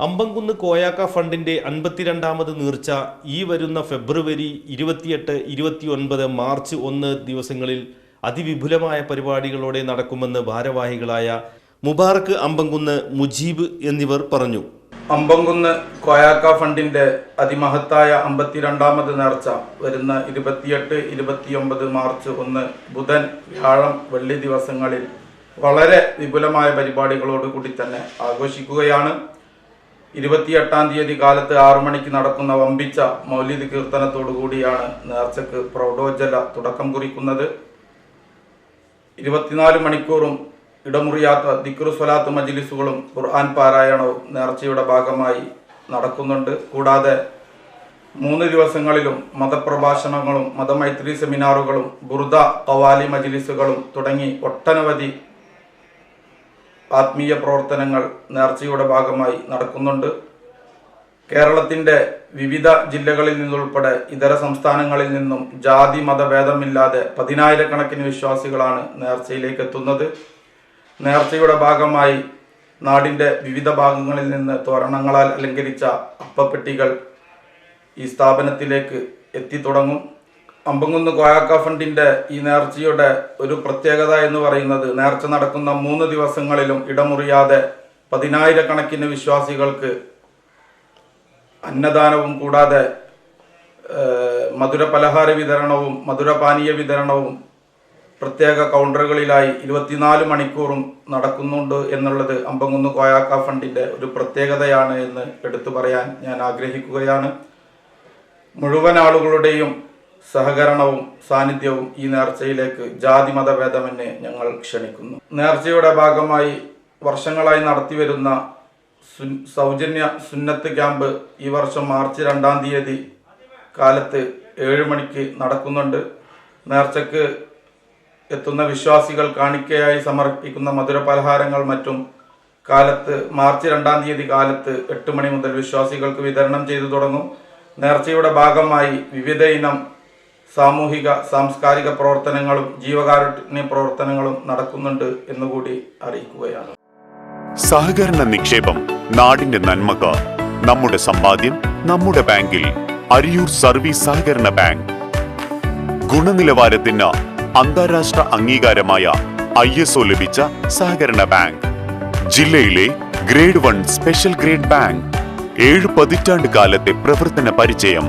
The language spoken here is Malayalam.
അമ്പംകുന്ന് കോയാക്ക ഫണ്ടിന്റെ അൻപത്തിരണ്ടാമത് നീർച്ച ഈ വരുന്ന ഫെബ്രുവരി ഇരുപത്തിയെട്ട് ഇരുപത്തിയൊൻപത് മാർച്ച് ഒന്ന് ദിവസങ്ങളിൽ അതിവിപുലമായ പരിപാടികളോടെ നടക്കുമെന്ന് ഭാരവാഹികളായ മുബാറക്ക് അമ്പംകുന്ന് മുജീബ് എന്നിവർ പറഞ്ഞു. അമ്പംകുന്ന് കോയാക്ക ഫണ്ടിന്റെ അതിമഹത്തായ അമ്പത്തിരണ്ടാമത് നേർച്ച വരുന്ന ഇരുപത്തിയെട്ട് ഇരുപത്തിയൊമ്പത് മാർച്ച് ഒന്ന് ബുധൻ വ്യാഴം വെള്ളി ദിവസങ്ങളിൽ വളരെ വിപുലമായ പരിപാടികളോടുകൂടി തന്നെ ആഘോഷിക്കുകയാണ്. ഇരുപത്തിയെട്ടാം തീയതി കാലത്ത് ആറു മണിക്ക് നടക്കുന്ന വമ്പിച്ച മൗലിദ് കീർത്തനത്തോടുകൂടിയാണ് നേർച്ചക്ക് പ്രൗഢോജ്വല തുടക്കം കുറിക്കുന്നത്. ഇരുപത്തിനാല് മണിക്കൂറും ഇടമുറിയാത്ത ദിക്റു സ്വലാത്ത് മജിലിസുകളും ഖുർആൻ പാരായണവും നേർച്ചയുടെ ഭാഗമായി നടക്കുന്നുണ്ട്. കൂടാതെ മൂന്ന് ദിവസങ്ങളിലും മതപ്രഭാഷണങ്ങളും മതമൈത്രി സെമിനാറുകളും ബുർദ കവാലി മജിലിസുകളും തുടങ്ങി ഒട്ടനവധി ആത്മീയ പ്രവർത്തനങ്ങൾ നേർച്ചയുടെ ഭാഗമായി നടക്കുന്നുണ്ട്. കേരളത്തിന്റെ വിവിധ ജില്ലകളിൽ നിന്നുൾപ്പെടെ ഇതര സംസ്ഥാനങ്ങളിൽ നിന്നും ജാതി മതഭേദമില്ലാതെ പതിനായിരക്കണക്കിന് വിശ്വാസികളാണ് നേർച്ചയിലേക്ക് എത്തുന്നത്. നേർച്ചയുടെ ഭാഗമായി നാടിന്റെ വിവിധ ഭാഗങ്ങളിൽ നിന്ന് തോരണങ്ങളാൽ അലങ്കരിച്ച അപ്പപ്പെട്ടികൾ ഈ സ്ഥാപനത്തിലേക്ക് എത്തിത്തുടങ്ങും അമ്പങ്കുന്ന് കോയാക്ക ഫണ്ടിന്റെ ഈ നേർച്ചയുടെ ഒരു പ്രത്യേകത എന്ന് പറയുന്നത് നേർച്ച നടക്കുന്ന മൂന്ന് ദിവസങ്ങളിലും ഇടമുറിയാതെ പതിനായിരക്കണക്കിന് വിശ്വാസികൾക്ക് അന്നദാനവും കൂടാതെ മധുര പലഹാര വിതരണവും മധുരപാനീയ വിതരണവും പ്രത്യേക കൗണ്ടറുകളിലായി ഇരുപത്തിനാല് മണിക്കൂറും നടക്കുന്നുണ്ട് എന്നുള്ളത് അമ്പങ്കുന്ന് കോയാക്ക ഫണ്ടിന്റെ ഒരു പ്രത്യേകതയാണ് എന്ന് എടുത്തു പറയാൻ ഞാൻ ആഗ്രഹിക്കുകയാണ്. മുഴുവൻ ആളുകളുടെയും സഹകരണവും സാന്നിധ്യവും ഈ നേർച്ചയിലേക്ക് ജാതി മതഭേദമെന്നെ ഞങ്ങൾ ക്ഷണിക്കുന്നു. നേർച്ചയുടെ ഭാഗമായി വർഷങ്ങളായി നടത്തിവരുന്ന സൗജന്യ സുന്നത്ത് ക്യാമ്പ് ഈ വർഷം മാർച്ച് രണ്ടാം തീയതി കാലത്ത് ഏഴ് മണിക്ക് നടക്കുന്നുണ്ട്. നേർച്ചക്ക് എത്തുന്ന വിശ്വാസികൾ കാണിക്കയായി സമർപ്പിക്കുന്ന മധുര പലഹാരങ്ങൾ മറ്റും കാലത്ത് മാർച്ച് രണ്ടാം തീയതി കാലത്ത് എട്ട് മണി മുതൽ വിശ്വാസികൾക്ക് വിതരണം ചെയ്തു തുടങ്ങും. നേർച്ചയുടെ ഭാഗമായി വിവിധ ഇനം സാമൂഹിക സാംസ്കാരിക പ്രവർത്തനങ്ങളും ജീവകാരുണ്യ പ്രവർത്തനങ്ങളും നടക്കുന്നുണ്ട് എന്നുകൂടി അറിയിക്കുകയാണ്. സഹകരണ നിക്ഷേപം നാടിന്റെ നന്മക്ക് നമ്മുടെ സമ്പാദ്യം നമ്മുടെ ബാങ്കിൽ അരിയൂർ സർവീസ് സഹകരണ ബാങ്ക്. ഗുണനിലവാരത്തിന് അന്താരാഷ്ട്ര അംഗീകാരമായ ഐ എസ് ഒ ലഭിച്ച സഹകരണ ബാങ്ക്. ജില്ലയിലെ grade one special grade bank. ഏഴ് പതിറ്റാണ്ട് കാലത്തെ പ്രവർത്തന പരിചയം.